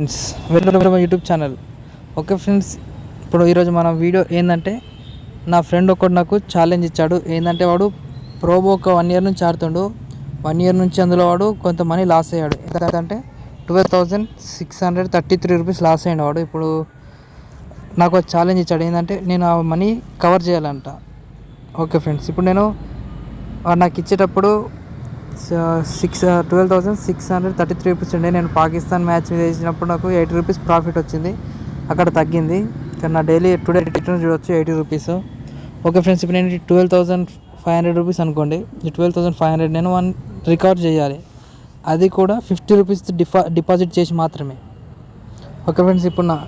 Friends welcome my YouTube channel. Okay friends ఇప్పుడు ఈరోజు మన వీడియో ఏంటంటే నా ఫ్రెండ్ ఒకడు నాకు ఛాలెంజ్ ఇచ్చాడు. ఏంటంటే వాడు ప్రోబో ఒక వన్ ఇయర్ నుంచి ఆడుతుండు. వన్ ఇయర్ నుంచి అందులో వాడు కొంత మనీ లాస్ అయ్యాడు. ఎందుకంటే twelve thousand six hundred thirty three rupees loss అయ్యాడు వాడు. ఇప్పుడు నాకు ఒక ఛాలెంజ్ ఇచ్చాడు. ఏంటంటే నేను ఆ మనీ కవర్ చేయాలంట. ఓకే ఫ్రెండ్స్ ఇప్పుడు నేను వాడు నాకు ఇచ్చేటప్పుడు six twelve thousand six hundred thirty three rupees ఉండే. నేను పాకిస్తాన్ మ్యాచ్ మీద వేసినప్పుడు నాకు ఎయిటీ రూపీస్ ప్రాఫిట్ వచ్చింది. అక్కడ తగ్గింది. కానీ నా డైలీ టుడే రిటర్న్ చూడొచ్చు ఎయిటీ రూపీస్. ఓకే ఫ్రెండ్స్ ఇప్పుడు నేను twelve thousand five hundred rupees అనుకోండి. ఈ ట్వెల్వ్ థౌసండ్ ఫైవ్ హండ్రెడ్ నేను వన్ రికవర్ చేయాలి. అది కూడా ఫిఫ్టీ రూపీస్ డిఫా డిపాజిట్ చేసి మాత్రమే. ఓకే ఫ్రెండ్స్ ఇప్పుడు నా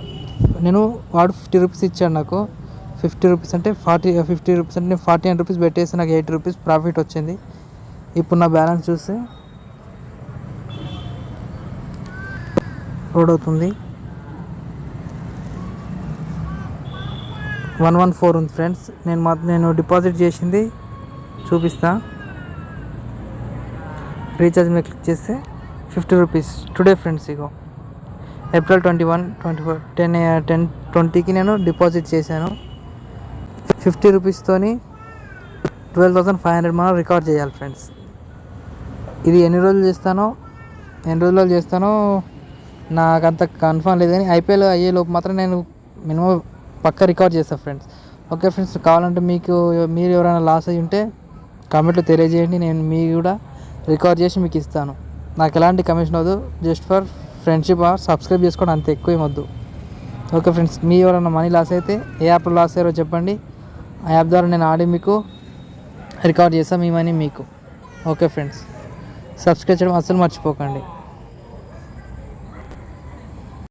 నేను వాడు ఫిఫ్టీ రూపీస్ ఇచ్చాడు నాకు. ఫిఫ్టీ రూపీస్ అంటే ఫార్టీ ఫిఫ్టీ రూపీస్ అంటే నేను ఫార్టీ హండ్రెడ్ రూపీస్ పెట్టేసి నాకు ఎయిటీ రూపీస్ ప్రాఫిట్ వచ్చింది. ఇప్పుడు నా బ్యాలెన్స్ చూస్తే లోడ్ అవుతుంది. వన్ వన్ ఫోర్ ఉంది ఫ్రెండ్స్. నేను మా నేను డిపాజిట్ చేసింది చూపిస్తా. రీఛార్జ్ మీద క్లిక్ చేస్తే ఫిఫ్టీ రూపీస్. టుడే ఫ్రెండ్స్ ఇగో. April twenty one twenty four ten ten ట్వంటీకి నేను డిపాజిట్ చేశాను. ఫిఫ్టీ రూపీస్తోని ట్వెల్వ్ థౌసండ్ ఫైవ్ హండ్రెడ్ మనం రికార్డ్ చేయాలి ఫ్రెండ్స్. ఇది ఎన్ని రోజులు చేస్తానో? ఎన్ని రోజుల్లో చేస్తానో నాకు అంత కన్ఫర్మ్ లేదు కానీ ఐపీఎల్ అయ్యే లోపు మాత్రం నేను మినిమం పక్క రికార్డ్ చేస్తాను ఫ్రెండ్స్. ఓకే ఫ్రెండ్స్ కావాలంటే మీకు మీరు ఎవరైనా లాస్ అయ్యి ఉంటే కామెంట్లో తెలియజేయండి నేను మీ కూడా రికార్డ్ చేసి మీకు ఇస్తాను. నాకు ఎలాంటి కమిషన్ అవ్వదు just for friendship or subscribe చేసుకోవడం అంత ఎక్కువ ఏమొద్దు ఓకే ఫ్రెండ్స్ మీ ఎవరైనా మనీ లాస్ అయితే ఏ యాప్లో లాస్ అయ్యారో చెప్పండి. ఆ యాప్ ద్వారా నేను ఆడి మీకు రికార్డ్ చేస్తాను మీ మనీ మీకు. Okay friends. సబ్స్క్రైబ్ చేయడం అస్సలు మర్చిపోకండి.